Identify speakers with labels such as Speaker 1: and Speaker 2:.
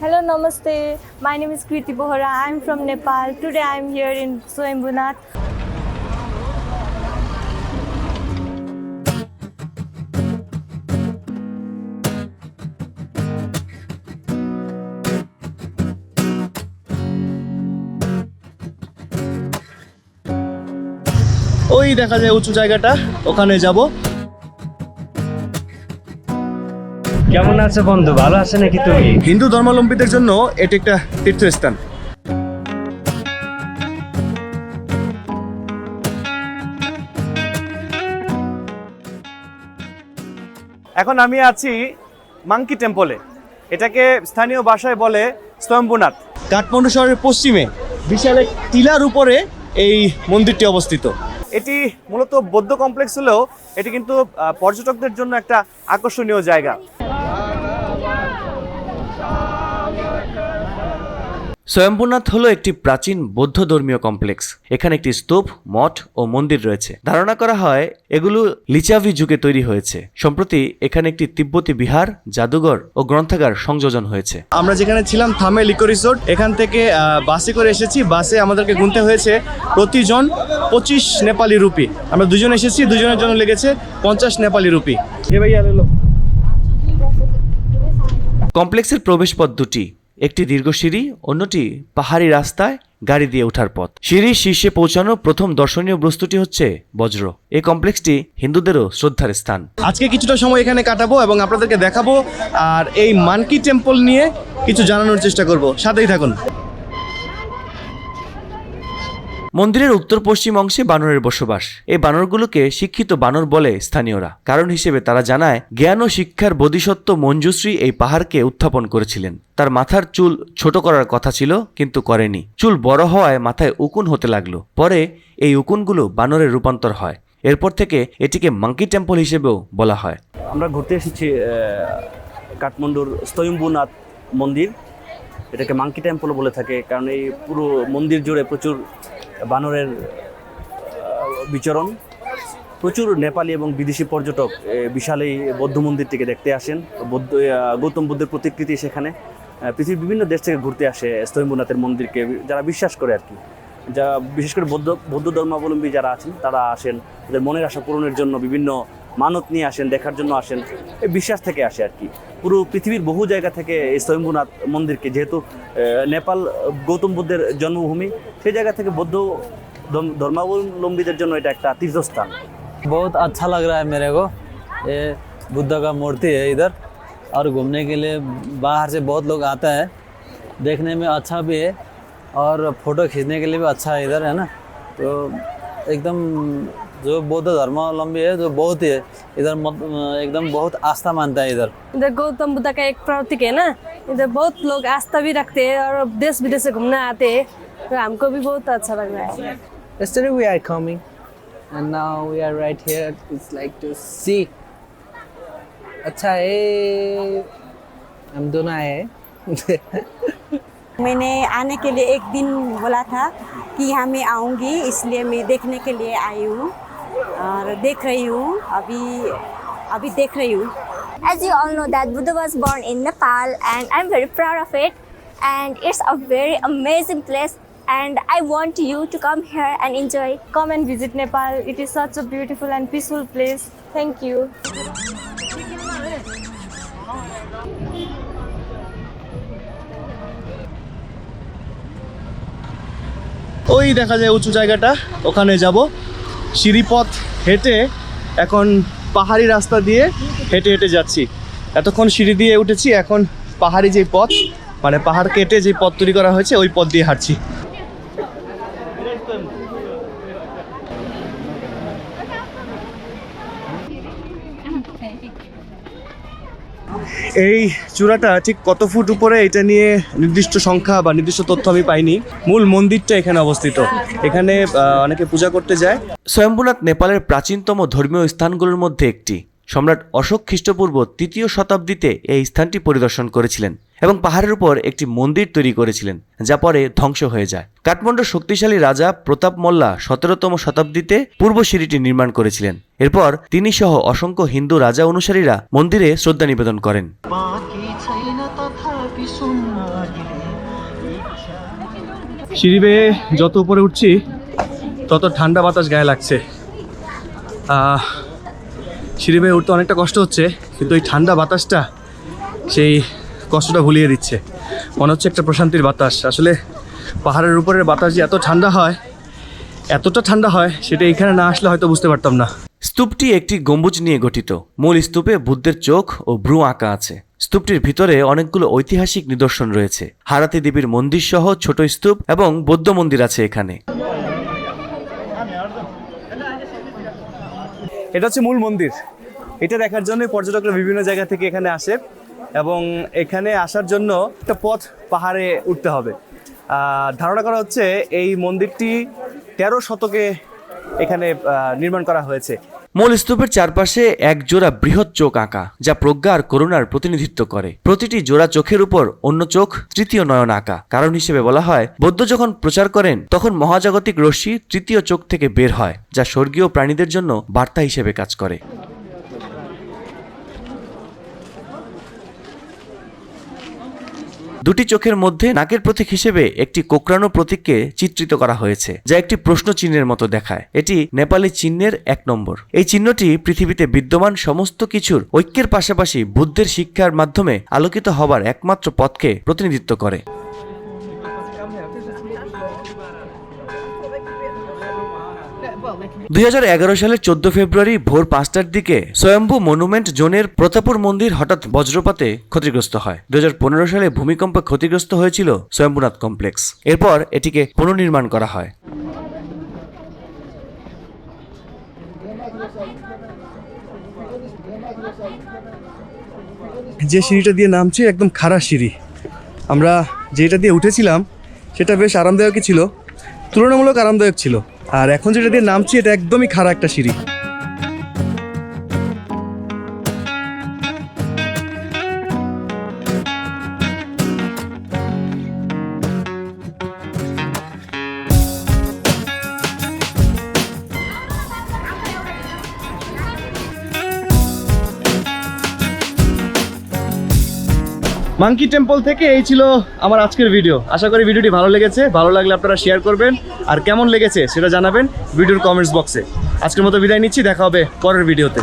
Speaker 1: Hello, Namaste. My name is Kriti Bohra. I'm from Nepal. Today I'm here in Swayambhunath.
Speaker 2: ওই দেখা যায় উঁচু জায়গাটা ওখানে যাব
Speaker 3: কেমন আছে বন্ধু? ভালো আছে নাকি তুমি?
Speaker 2: হিন্দু ধর্মাবলম্বীদের জন্য এটি একটা তীর্থস্থান। এখন আমি আছি মাঙ্কি টেম্পলে। এটাকে স্থানীয় ভাষায় বলে স্তম্ভনাথ কাঠমান্ডু শহরের পশ্চিমে বিশাল এক টিলার উপরে এই মন্দিরটি অবস্থিত। এটি মূলত বৌদ্ধ কমপ্লেক্স হলেও এটি কিন্তু পর্যটকদের জন্য একটা আকর্ষণীয় জায়গা।
Speaker 4: স্বয়ম্ভূনাথ হলো একটি প্রাচীন বৌদ্ধ ধর্মীয় কমপ্লেক্স। এখানে একটি স্তূপ মঠ ও মন্দির রয়েছে। ধারণা করা হয় এগুলো লিচাভি যুগে তৈরি হয়েছে। সম্প্রতি এখানে একটি তিব্বতী বিহার জাদুঘর ও গ্রন্থাগার সংযোজন হয়েছে।
Speaker 2: আমরা যেখানে ছিলাম থামে লিকো রিসোর্ট। এখান থেকে বাসে করে এসেছি। বাসে আমাদেরকে গুনতে হয়েছে প্রতিজন পঁচিশ নেপালি রুপি। আমরা দুজন এসেছি দুজনের জন্য লেগেছে পঞ্চাশ নেপালি রুপি। এ ভাইয়া
Speaker 4: কমপ্লেক্সের প্রবেশপথ দুটি। একটি দীর্ঘ সিঁড়ি, অন্যটি পাহাড়ি রাস্তায় গাড়ি দিয়ে ওঠার পথ। সিঁড়ির শীর্ষে পৌঁছানো প্রথম দর্শনীয় বস্তুটি হচ্ছে বজ্র। এই কমপ্লেক্সটি হিন্দুদেরও শ্রদ্ধার স্থান।
Speaker 2: আজকে কিছুটা সময় এখানে কাটাবো এবং আপনাদেরকে দেখাবো, আর এই মানকি টেম্পল নিয়ে কিছু জানানোর চেষ্টা করব। সাথেই থাকুন।
Speaker 4: মন্দিরের উত্তর পশ্চিম অংশে বানরের বসবাস। এই বানরগুলোকে শিক্ষিত বানর বলে স্থানীয়রা। কারণ হিসেবে তারা জানায়, জ্ঞান ও শিক্ষার বোধিসত্ত্ব মঞ্জুশ্রী এই পাহাড়কে উত্থাপন করেছিলেন। তার মাথার চুল ছোট করার কথা ছিল, কিন্তু করেনি। চুল বড় হওয়ায় মাথায় উকুন হতে লাগল। পরে এই উকুনগুলো বানরের রূপান্তর হয়। এরপর থেকে এটিকে মাঙ্কি টেম্পল হিসেবেও বলা হয়।
Speaker 5: আমরা ঘুরতে এসেছি কাঠমান্ডুর স্তয়ম্বুনাথ মন্দির। এটাকে মাঙ্কি টেম্পল বলে থাকে, কারণ এই পুরো মন্দির জুড়ে প্রচুর বানরের বিচরণ। প্রচুর নেপালি এবং বিদেশি পর্যটক বিশাল এই বৌদ্ধ মন্দিরটিকে দেখতে আসেন। বৌদ্ধ গৌতম বুদ্ধের প্রতিকৃতি সেখানে। পৃথিবীর বিভিন্ন দেশ থেকে ঘুরতে আসে স্তম্ভনাথের মন্দিরকে, যারা বিশ্বাস করে আর কি। যা, বিশেষ করে বৌদ্ধ বৌদ্ধ ধর্মাবলম্বী যারা আছেন, তারা আসেন। তাদের মনের আশা পূরণের জন্য বিভিন্ন মানত নিয়ে আসেন দেখার জন্য আসেন এই বিশ্বাস থেকে আসে আর কি পুরো পৃথিবীর বহু জায়গা থেকে এই স্বয়ম্ভূনাথ মন্দিরকে যেহেতু আহ, নেপাল গৌতম বুদ্ধের জন্মভূমি সেই জায়গা থেকে বৌদ্ধ ধর্ম- ধর্মাবলম্বীদের জন্য এটা একটা তীর্থস্থান
Speaker 6: बहुत अच्छा लग रहा है मेरे को ये बुद्ध का मूर्ति है इधर और घूमने के लिए बाहर से बहुत लोग आता है देखने में अच्छा भी है और फोटो खींचने के लिए भी अच्छा है इधर है ना तो एकदम जो बौद्ध धर्मावलंबी है जो बहुत ही है इधर एकदम बहुत आस्था मानता है इधर।
Speaker 1: इधर गौतम बुद्ध का एक प्रतीक है ना? इधर बहुत लोग आस्था भी रखते हैं और देश विदेश से घूमने आते हैं। तो हमको भी बहुत अच्छा लग रहा है।
Speaker 7: Yesterday we are coming, and now we are right here. It's like to see. अच्छा है हम दोनों आए
Speaker 8: मैंने आने के लिए एक दिन बोला था कि यहाँ मैं आऊँगी इसलिए मैं देखने के लिए आई हूँ। और देख रही हूँ अभी अभी देख रही हूँ
Speaker 9: As you all know that Buddha was born in Nepal and I'm very proud of it and it's a very amazing place and I want you to come here and enjoy.
Speaker 1: Come and visit Nepal. It is such a beautiful and peaceful place. Thank you.
Speaker 2: ওই দেখা যায় উঁচু জায়গাটা ওখানে যাব সিঁড়িপথ হেঁটে এখন পাহাড়ি রাস্তা দিয়ে হেঁটে হেঁটে যাচ্ছি। এতক্ষণ সিঁড়ি দিয়ে উঠেছি, এখন পাহাড়ি যে পথ মানে পাহাড় কেটে যে পথ তৈরি করা হয়েছে, ওই পথ দিয়ে হাঁটছি। এই চূড়াটা ঠিক কত ফুট উপরে এটা নিয়ে নির্দিষ্ট সংখ্যা বা নির্দিষ্ট তথ্য আমি পাইনি। মূল মন্দিরটা এখানে অবস্থিত। এখানে অনেকে পূজা করতে যায়।
Speaker 4: স্বয়ম্বুলাত নেপালের প্রাচীনতম ধর্মীয় স্থানগুলোর মধ্যে একটি। সম্রাট অশোক খ্রিস্টপূর্ব তৃতীয় শতাব্দীতে এই স্থানটি পরিদর্শন করেছিলেন এবং পাহাড়ের উপর একটি মন্দির তৈরি করেছিলেন যা পরে ধ্বংস হয়ে যায়। কাঠমান্ডুর শক্তিশালী রাজা প্রতাপ মোল্লা সতেরোতম শতাব্দীতে পূর্ব সিঁড়িটি নির্মাণ করেছিলেন। এরপর তিনি সহ অসংখ্য হিন্দু রাজা অনুসারীরা মন্দিরে শ্রদ্ধা নিবেদন করেন।
Speaker 2: সিঁড়ি বেয়ে যত উপরে উঠছি তত ঠান্ডা বাতাস গায়ে লাগছে। আহ সিঁড়ি বেয়ে উঠতে অনেকটা কষ্ট হচ্ছে, কিন্তু এই ঠান্ডা বাতাসটা সেই কষ্টটা ভুলিয়ে দিচ্ছে। মনে হচ্ছে একটা প্রশান্তির বাতাস। আসলে পাহাড়ের উপরের বাতাস যে এত ঠান্ডা হয়, এতটা ঠান্ডা হয়, সেটা এখানে না আসলে হয়তো বুঝতে পারতাম না।
Speaker 4: স্তূপটি একটি গম্বুজ নিয়ে গঠিত। মূল স্তূপে বুদ্ধের চোখ ও ভ্রু আঁকা আছে। স্তূপটির ভিতরে অনেকগুলো ঐতিহাসিক নিদর্শন রয়েছে। হারাতি দেবীর মন্দির সহ ছোট স্তূপ এবং বৌদ্ধ মন্দির আছে এখানে।
Speaker 2: এটা হচ্ছে মূল মন্দির। এটা দেখার জন্য পর্যটকরা বিভিন্ন জায়গা থেকে এখানে আসে এবং এখানে আসার জন্য একটা পথ পাহাড়ে উঠতে হবে। ধারণা করা হচ্ছে এই মন্দিরটি তেরো শতকে এখানে নির্মাণ করা হয়েছে।
Speaker 4: মূল স্তূপের চারপাশে এক জোড়া বৃহৎ চোখ আঁকা, যা প্রজ্ঞা আর করুণার প্রতিনিধিত্ব করে। প্রতিটি জোড়া চোখের উপর অন্য চোখ তৃতীয় নয়ন আঁকা। কারণ হিসেবে বলা হয়, বৌদ্ধ যখন প্রচার করেন, তখন মহাজাগতিক রশ্মি তৃতীয় চোখ থেকে বের হয়, যা স্বর্গীয় প্রাণীদের জন্য বার্তা হিসেবে কাজ করে। দুটি চোখের মধ্যে নাকের প্রতীক হিসেবে একটি কোকড়ানো প্রতীককে চিত্রিত করা হয়েছে, যা একটি প্রশ্ন চিহ্নের মতো দেখায়। এটি নেপালি চিহ্নের এক নম্বর। এই চিহ্নটি পৃথিবীতে বিদ্যমান সমস্ত কিছুর ঐক্যের পাশাপাশি বুদ্ধের শিক্ষার মাধ্যমে আলোকিত হবার একমাত্র পথকে প্রতিনিধিত্ব করে। দুই সালের চোদ্দ ফেব্রুয়ারি ভোর পাঁচটার দিকে স্বয়ম্ভু মনুমেন্ট জোনের প্রতাপুর মন্দির হঠাৎ বজ্রপাতে ক্ষতিগ্রস্ত হয়। দুই হাজার পনেরো সালে ভূমিকম্পে ক্ষতিগ্রস্ত হয়েছিল স্বয়ম্ভুনাথ কমপ্লেক্স। এরপর এটিকে পুনর্নির্মাণ করা হয়।
Speaker 2: যে সিঁড়িটা দিয়ে নামছে একদম খাড়া সিঁড়ি। আমরা যেটা দিয়ে উঠেছিলাম, সেটা বেশ আরামদায়কই ছিল, তুলনামূলক আরামদায়ক ছিল। আর এখন যেটা দিয়ে নামছি এটা একদমই খারাপ একটা সিঁড়ি। মাঙ্কি টেম্পল থেকে এই ছিল আমার আজকের ভিডিও আশা করি ভিডিওটি ভালো লেগেছে, ভালো লাগলে আপনারা শেয়ার করবেন। আর কেমন লেগেছে সেটা জানাবেন ভিডিওর কমেন্টস বক্সে আজকের মতো বিদায় নিচ্ছি, দেখা হবে পরের ভিডিওতে